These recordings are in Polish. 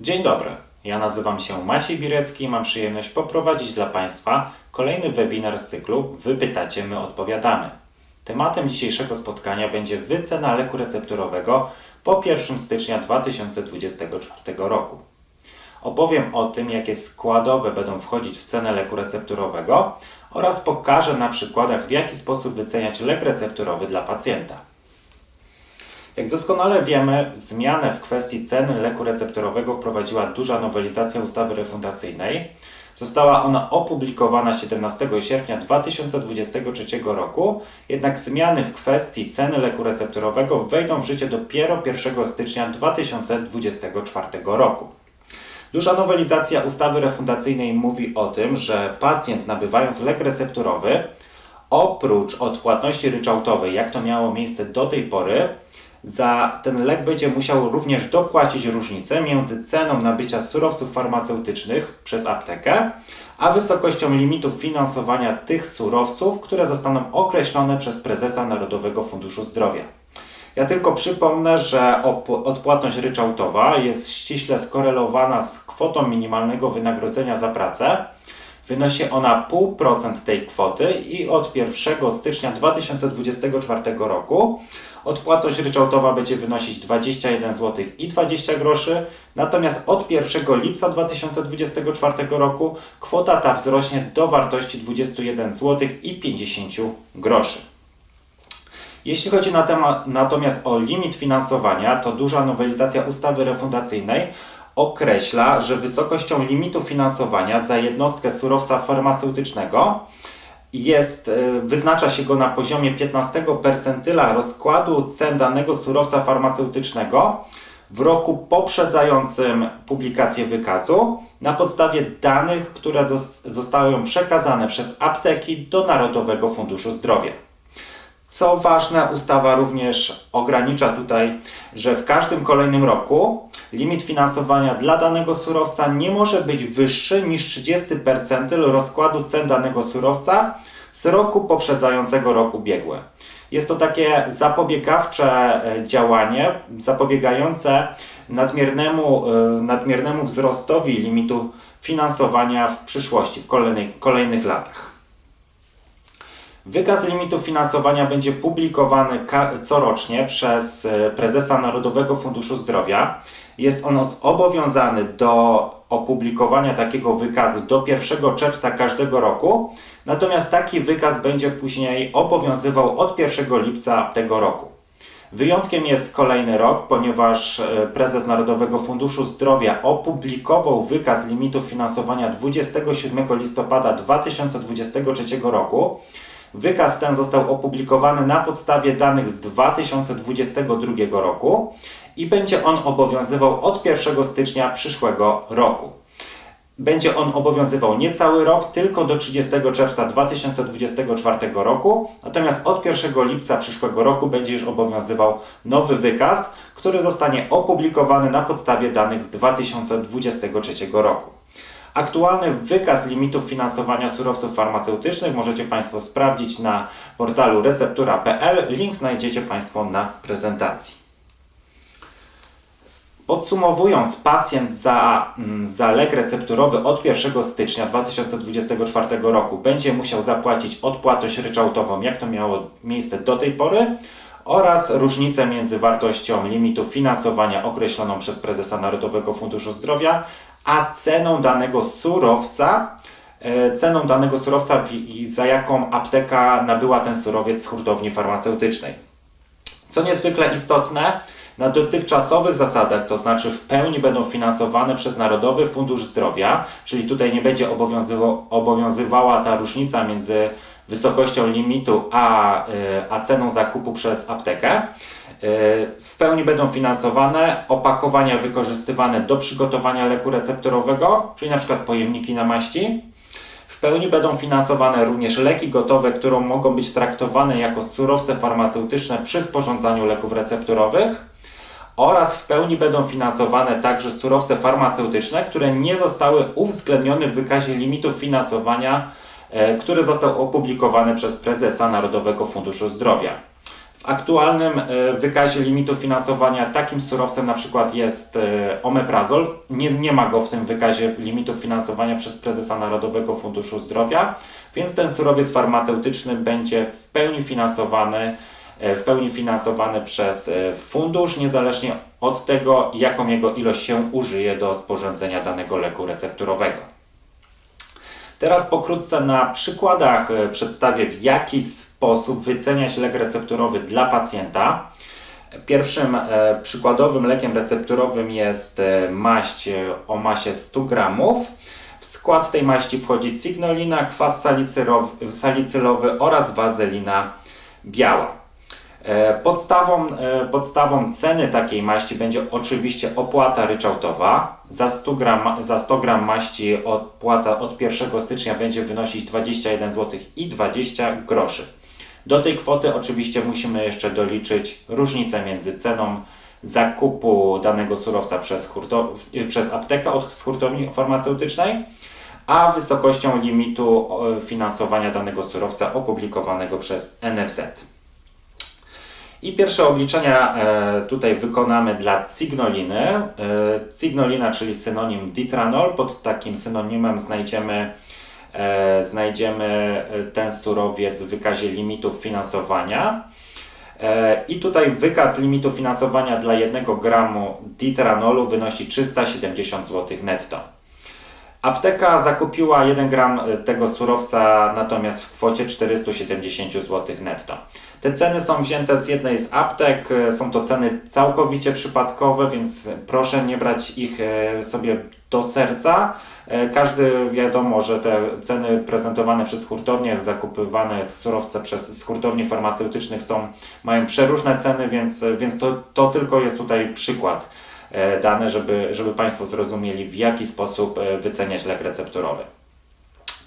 Dzień dobry, ja nazywam się Maciej Birecki i mam przyjemność poprowadzić dla Państwa kolejny webinar z cyklu Wy pytacie, my odpowiadamy. Tematem dzisiejszego spotkania będzie wycena leku recepturowego po 1 stycznia 2024 roku. Opowiem o tym, jakie składowe będą wchodzić w cenę leku recepturowego oraz pokażę na przykładach, w jaki sposób wyceniać lek recepturowy dla pacjenta. Jak doskonale wiemy, zmianę w kwestii ceny leku recepturowego wprowadziła duża nowelizacja ustawy refundacyjnej. Została ona opublikowana 17 sierpnia 2023 roku, jednak zmiany w kwestii ceny leku recepturowego wejdą w życie dopiero 1 stycznia 2024 roku. Duża nowelizacja ustawy refundacyjnej mówi o tym, że pacjent nabywając lek recepturowy, oprócz odpłatności ryczałtowej, jak to miało miejsce do tej pory, za ten lek będzie musiał również dopłacić różnicę między ceną nabycia surowców farmaceutycznych przez aptekę, a wysokością limitów finansowania tych surowców, które zostaną określone przez prezesa Narodowego Funduszu Zdrowia. Ja tylko przypomnę, że odpłatność ryczałtowa jest ściśle skorelowana z kwotą minimalnego wynagrodzenia za pracę. Wynosi ona 0,5% tej kwoty i od 1 stycznia 2024 roku odpłatność ryczałtowa będzie wynosić 21 zł i 20 groszy, natomiast od 1 lipca 2024 roku kwota ta wzrośnie do wartości 21 zł i 50 groszy. Jeśli chodzi na temat, natomiast o limit finansowania, to duża nowelizacja ustawy refundacyjnej określa, że wysokością limitu finansowania za jednostkę surowca farmaceutycznego jest, e, wyznacza się go na poziomie 15 percentyla rozkładu cen danego surowca farmaceutycznego w roku poprzedzającym publikację wykazu na podstawie danych, które zos- zostały przekazane przez apteki do Narodowego Funduszu Zdrowia. Co ważne, ustawa również ogranicza tutaj, że w każdym kolejnym roku limit finansowania dla danego surowca nie może być wyższy niż 30 percentyl rozkładu cen danego surowca z roku poprzedzającego rok ubiegły. Jest to takie zapobiegawcze e, działanie, zapobiegające nadmiernemu, e, nadmiernemu wzrostowi limitu finansowania w przyszłości, w kolejnych, kolejnych latach. Wykaz limitów finansowania będzie publikowany corocznie przez e, prezesa Narodowego Funduszu Zdrowia. Jest on zobowiązany do opublikowania takiego wykazu do 1 czerwca każdego roku, natomiast taki wykaz będzie później obowiązywał od 1 lipca tego roku. Wyjątkiem jest kolejny rok, ponieważ e, prezes Narodowego Funduszu Zdrowia opublikował wykaz limitów finansowania 27 listopada 2023 roku. Wykaz ten został opublikowany na podstawie danych z 2022 roku i będzie on obowiązywał od 1 stycznia przyszłego roku. Będzie on obowiązywał nie cały rok, tylko do 30 czerwca 2024 roku, natomiast od 1 lipca przyszłego roku będzie już obowiązywał nowy wykaz, który zostanie opublikowany na podstawie danych z 2023 roku. Aktualny wykaz limitów finansowania surowców farmaceutycznych możecie Państwo sprawdzić na portalu receptura.pl. Link znajdziecie Państwo na prezentacji. Podsumowując, pacjent za, mm, za lek recepturowy od 1 stycznia 2024 roku będzie musiał zapłacić odpłatność ryczałtową, jak to miało miejsce do tej pory, oraz różnicę między wartością limitu finansowania określoną przez prezesa Narodowego Funduszu Zdrowia, a ceną danego surowca, e, ceną danego surowca, za jaką apteka nabyła ten surowiec z hurtowni farmaceutycznej. Co niezwykle istotne, na dotychczasowych zasadach, to znaczy w pełni będą finansowane przez Narodowy Fundusz Zdrowia, czyli tutaj nie będzie obowiązywa- obowiązywała ta różnica między wysokością limitu a, y, a ceną zakupu przez aptekę. Y, W pełni będą finansowane opakowania wykorzystywane do przygotowania leku recepturowego, czyli na przykład pojemniki na maści, w pełni będą finansowane również leki gotowe, które mogą być traktowane jako surowce farmaceutyczne przy sporządzaniu leków recepturowych oraz w pełni będą finansowane także surowce farmaceutyczne, które nie zostały uwzględnione w wykazie limitów finansowania, e, który został opublikowany przez prezesa Narodowego Funduszu Zdrowia. W aktualnym e, wykazie limitów finansowania takim surowcem na przykład jest e, omeprazol. Nie, nie ma go w tym wykazie limitów finansowania przez prezesa Narodowego Funduszu Zdrowia, więc ten surowiec farmaceutyczny będzie w pełni finansowany e, w pełni finansowany przez fundusz, niezależnie od tego, jaką jego ilość się użyje do sporządzenia danego leku recepturowego. Teraz pokrótce na przykładach e, przedstawię, w jaki sposób wyceniać lek recepturowy dla pacjenta. Pierwszym e, przykładowym lekiem recepturowym jest e, maść o masie 100 gramów. W skład tej maści wchodzi cygnolina, kwas salicylowy oraz wazelina biała. E, Podstawą, e, podstawą ceny takiej maści będzie oczywiście opłata ryczałtowa. Za 100 gram, za 100 gram maści opłata od 1 stycznia będzie wynosić 21 zł i 20 groszy. Do tej kwoty oczywiście musimy jeszcze doliczyć różnicę między ceną zakupu danego surowca przez, przez aptekę od hurtowni farmaceutycznej, a wysokością limitu o, finansowania danego surowca opublikowanego przez NFZ. I pierwsze obliczenia e, tutaj wykonamy dla cygnoliny. E, cygnolina, czyli synonim ditranol. Pod takim synonimem znajdziemy, e, znajdziemy ten surowiec w wykazie limitów finansowania. I tutaj wykaz limitu finansowania dla 1 gramu ditranolu wynosi 370 zł netto. Apteka zakupiła 1 gram e, tego surowca natomiast w kwocie 470 zł netto. Te ceny są wzięte z jednej z aptek, e, są to ceny całkowicie przypadkowe, więc proszę nie brać ich e, sobie do serca. Każdy wiadomo, że te ceny prezentowane przez hurtownie, zakupywane surowce przez z hurtowni farmaceutycznych są, mają przeróżne ceny, więc, więc to, to tylko jest tutaj przykład dane, żeby, żeby Państwo zrozumieli w jaki sposób e, wyceniać lek recepturowy.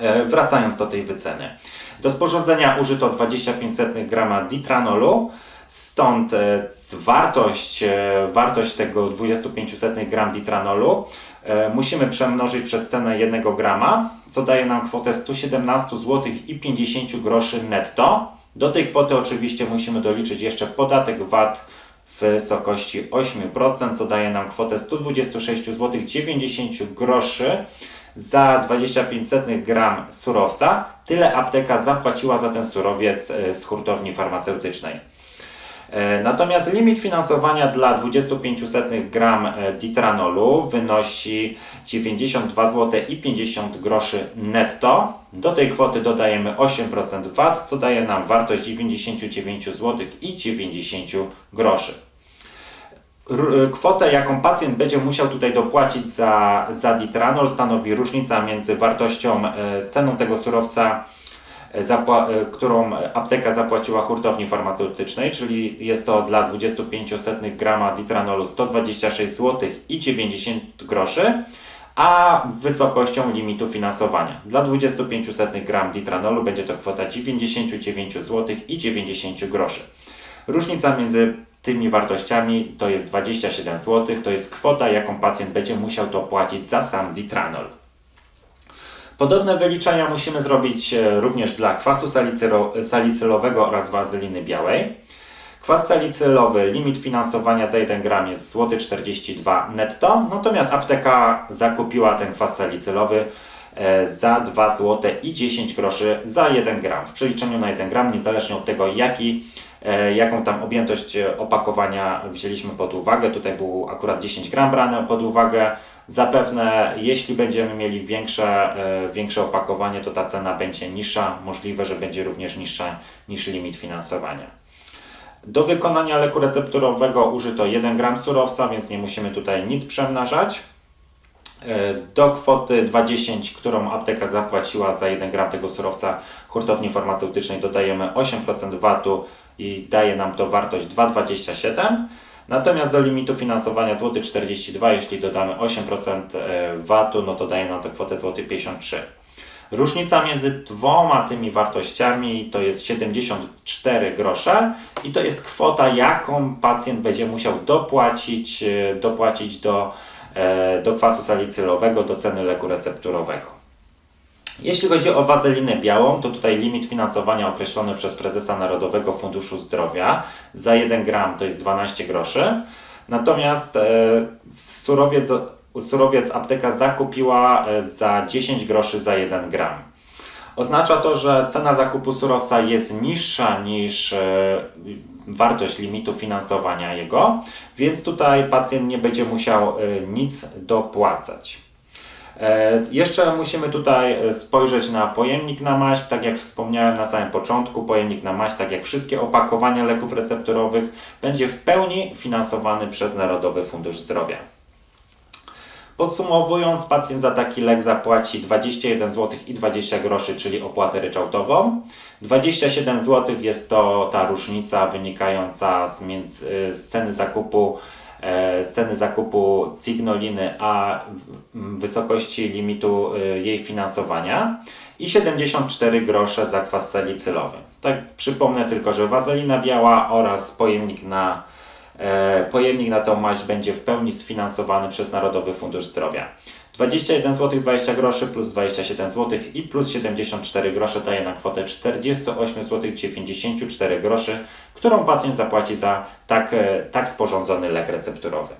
E, Wracając do tej wyceny. Do sporządzenia użyto 25 grama ditranolu, stąd e, wartość, e, wartość tego 25 gram ditranolu e, musimy przemnożyć przez cenę 1 grama, co daje nam kwotę 117 zł i 50 groszy netto. Do tej kwoty oczywiście musimy doliczyć jeszcze podatek VAT w wysokości 8%, co daje nam kwotę 126 zł 90 groszy za 25 gram surowca. Tyle apteka zapłaciła za ten surowiec e, z hurtowni farmaceutycznej. E, Natomiast limit finansowania dla 25 setnych gram e, ditranolu wynosi 92 zł i 50 groszy netto. Do tej kwoty dodajemy 8% VAT, co daje nam wartość 99 zł i 90 groszy. Y, Kwotę, jaką pacjent będzie musiał tutaj dopłacić za, za ditranol, stanowi różnica między wartością, e, ceną tego surowca, e, e, którą apteka zapłaciła hurtowni farmaceutycznej, czyli jest to dla 25 setnych grama ditranolu 126 zł i 90 groszy, a wysokością limitu finansowania. Dla 25 setnych gram ditranolu będzie to kwota 99 zł i 90 groszy. Różnica między tymi wartościami to jest 27 zł, to jest kwota, jaką pacjent będzie musiał dopłacić za sam ditranol. Podobne wyliczenia musimy zrobić e, również dla kwasu salicylowego oraz wazyliny białej. Kwas salicylowy, limit finansowania za 1 gram jest złoty 42 netto, natomiast apteka zakupiła ten kwas salicylowy za 2 zł i 10 groszy za 1 gram. W przeliczeniu na 1 gram, niezależnie od tego jaki, e, jaką tam objętość e, opakowania wzięliśmy pod uwagę, tutaj było akurat 10 gram brane pod uwagę. Zapewne jeśli będziemy mieli większe, e, większe opakowanie, to ta cena będzie niższa, możliwe, że będzie również niższa niż limit finansowania. Do wykonania leku recepturowego użyto 1 gram surowca, więc nie musimy tutaj nic przemnażać. E, Do kwoty 20, którą apteka zapłaciła za 1 gram tego surowca hurtowni farmaceutycznej dodajemy 8% VAT-u i daje nam to wartość 2,27. Natomiast do limitu finansowania złoty 42, jeśli dodamy 8% e, VAT-u, no to daje nam to kwotę złoty 53. Różnica między dwoma tymi wartościami to jest 74 grosze i to jest kwota, jaką pacjent będzie musiał dopłacić, e, dopłacić do, do kwasu salicylowego, do ceny leku recepturowego. Jeśli chodzi o wazelinę białą, to tutaj limit finansowania określony przez prezesa Narodowego Funduszu Zdrowia za 1 gram to jest 12 groszy. Natomiast e, surowiec, surowiec apteka zakupiła e, za 10 groszy za 1 gram. Oznacza to, że cena zakupu surowca jest niższa niż e, wartość limitu finansowania jego, więc tutaj pacjent nie będzie musiał e, nic dopłacać. E, Jeszcze musimy tutaj e, spojrzeć na pojemnik na maść. Tak jak wspomniałem na samym początku, pojemnik na maść, tak jak wszystkie opakowania leków recepturowych, będzie w pełni finansowany przez Narodowy Fundusz Zdrowia. Podsumowując, pacjent za taki lek zapłaci 21 zł i 20 groszy, czyli opłatę ryczałtową. 27 zł jest to ta różnica wynikająca z, między, z ceny zakupu e, ceny zakupu Cignoliny, a wysokości limitu e, jej finansowania i 74 grosze za kwas salicylowy. Tak przypomnę tylko, że wazelina biała oraz pojemnik na Pojemnik na tą maść będzie w pełni sfinansowany przez Narodowy Fundusz Zdrowia. 21 zł 20 groszy plus 27 zł i plus 74 grosze daje na kwotę 48 zł 94 groszy, którą pacjent zapłaci za tak, e, tak sporządzony lek recepturowy.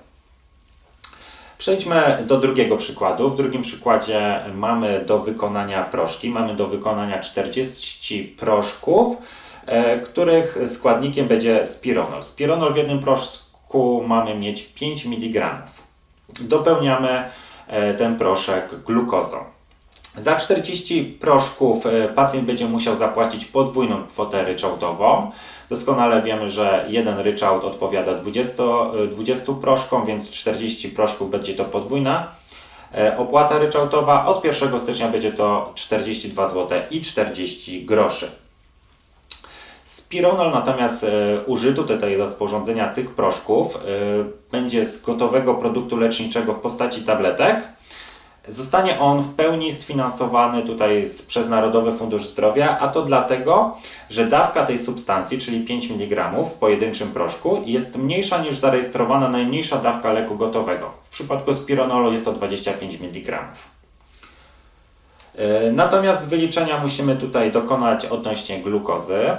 Przejdźmy do drugiego przykładu. W drugim przykładzie mamy do wykonania proszki. Mamy do wykonania 40 proszków, e, których składnikiem będzie spironol. Spironol w jednym proszku mamy mieć 5 mg. Dopełniamy e, ten proszek glukozą. Za 40 proszków e, pacjent będzie musiał zapłacić podwójną kwotę ryczałtową. Doskonale wiemy, że jeden ryczałt odpowiada 20, e, 20 proszkom, więc 40 proszków będzie to podwójna e, opłata ryczałtowa. Od 1 stycznia będzie to 42 zł i 40 groszy. Spironol natomiast e, użyty tutaj do sporządzenia tych proszków e, będzie z gotowego produktu leczniczego w postaci tabletek. Zostanie on w pełni sfinansowany tutaj przez Narodowy Fundusz Zdrowia, a to dlatego, że dawka tej substancji, czyli 5 mg w pojedynczym proszku, jest mniejsza niż zarejestrowana najmniejsza dawka leku gotowego. W przypadku spironolu jest to 25 mg. E, Natomiast wyliczenia musimy tutaj dokonać odnośnie glukozy.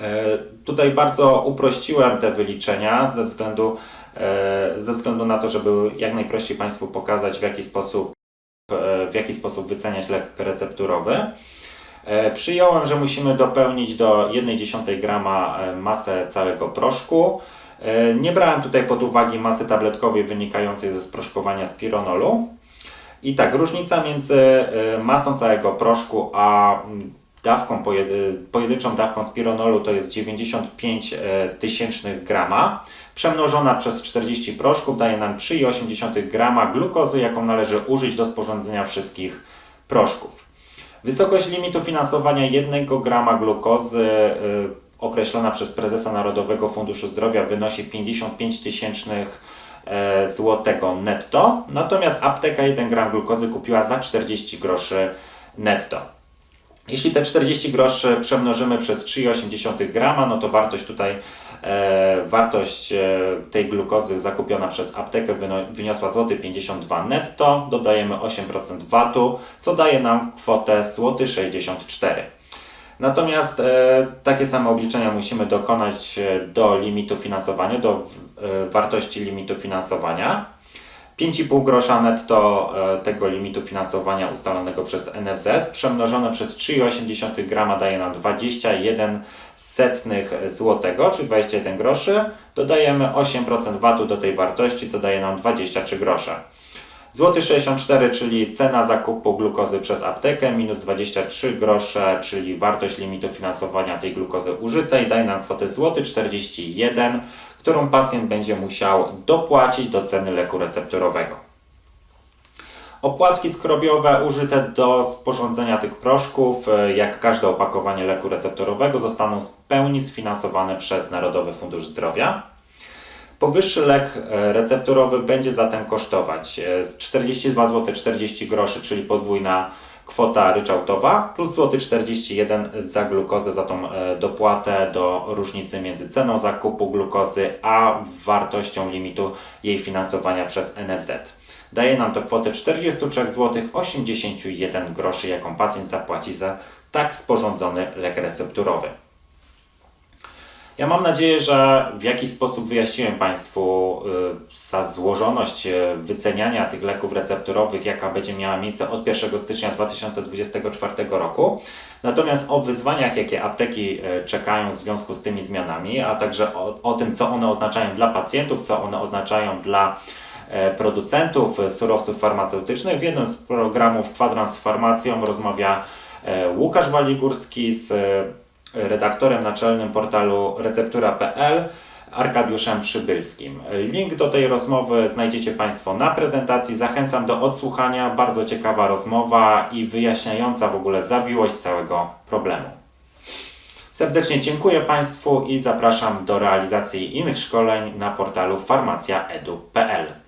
E, Tutaj bardzo uprościłem te wyliczenia ze względu, e, ze względu na to, żeby jak najprościej Państwu pokazać, w jaki sposób, e, w jaki sposób wyceniać lek recepturowy. Przyjąłem, że musimy dopełnić do 1,1 grama masę całego proszku. Nie brałem tutaj pod uwagę masy tabletkowej wynikającej ze sproszkowania spironolu. I tak, różnica między masą całego proszku a mm, dawką, pojedy- pojedynczą dawką spironolu to jest 95 e, tysięcznych grama, przemnożona przez 40 proszków daje nam 3,8 grama glukozy, jaką należy użyć do sporządzenia wszystkich proszków. Wysokość limitu finansowania 1 grama glukozy y, określona przez prezesa Narodowego Funduszu Zdrowia wynosi 55 tysięcznych e, złotego netto, natomiast apteka 1 gram glukozy kupiła za 40 groszy netto. Jeśli te 40 groszy przemnożymy przez 3,8 grama, no to wartość tutaj, e, wartość e, tej glukozy zakupiona przez aptekę wyniosła złoty 52 netto, dodajemy 8% VAT-u, co daje nam kwotę złoty 64. Natomiast e, takie same obliczenia musimy dokonać e, do limitu finansowania, do e, wartości limitu finansowania. 5,5 grosza netto e, tego limitu finansowania ustalonego przez NFZ przemnożone przez 3,8 grama daje nam 21 setnych złotego, czyli 21 groszy. Dodajemy 8% VAT-u do tej wartości, co daje nam 23 grosze. Złoty 64, czyli cena zakupu glukozy przez aptekę, minus 23 grosze, czyli wartość limitu finansowania tej glukozy użytej, daje nam kwotę złoty 41, którą pacjent będzie musiał dopłacić do ceny leku recepturowego. Opłatki skrobiowe użyte do sporządzenia tych proszków, e, jak każde opakowanie leku recepturowego, zostaną w pełni sfinansowane przez Narodowy Fundusz Zdrowia. Powyższy lek e, recepturowy będzie zatem kosztować e, z 42 zł 40 groszy, czyli podwójna kwota ryczałtowa, plus złoty 41 za glukozę, za tą e, dopłatę do różnicy między ceną zakupu glukozy a wartością limitu jej finansowania przez NFZ. Daje nam to kwotę 43 zł 81 groszy, jaką pacjent zapłaci za tak sporządzony lek recepturowy. Ja mam nadzieję, że w jakiś sposób wyjaśniłem Państwu y, za złożoność y, wyceniania tych leków recepturowych, jaka będzie miała miejsce od 1 stycznia 2024 roku. Natomiast o wyzwaniach, jakie apteki y, czekają w związku z tymi zmianami, a także o, o tym, co one oznaczają dla pacjentów, co one oznaczają dla e, producentów e, surowców farmaceutycznych. W jednym z programów Kwadrans z Farmacją rozmawia e, Łukasz Waligórski z redaktorem naczelnym portalu receptura.pl Arkadiuszem Przybylskim. Link do tej rozmowy znajdziecie Państwo na prezentacji. Zachęcam do odsłuchania. Bardzo ciekawa rozmowa i wyjaśniająca w ogóle zawiłość całego problemu. Serdecznie dziękuję Państwu i zapraszam do realizacji innych szkoleń na portalu farmacja.edu.pl.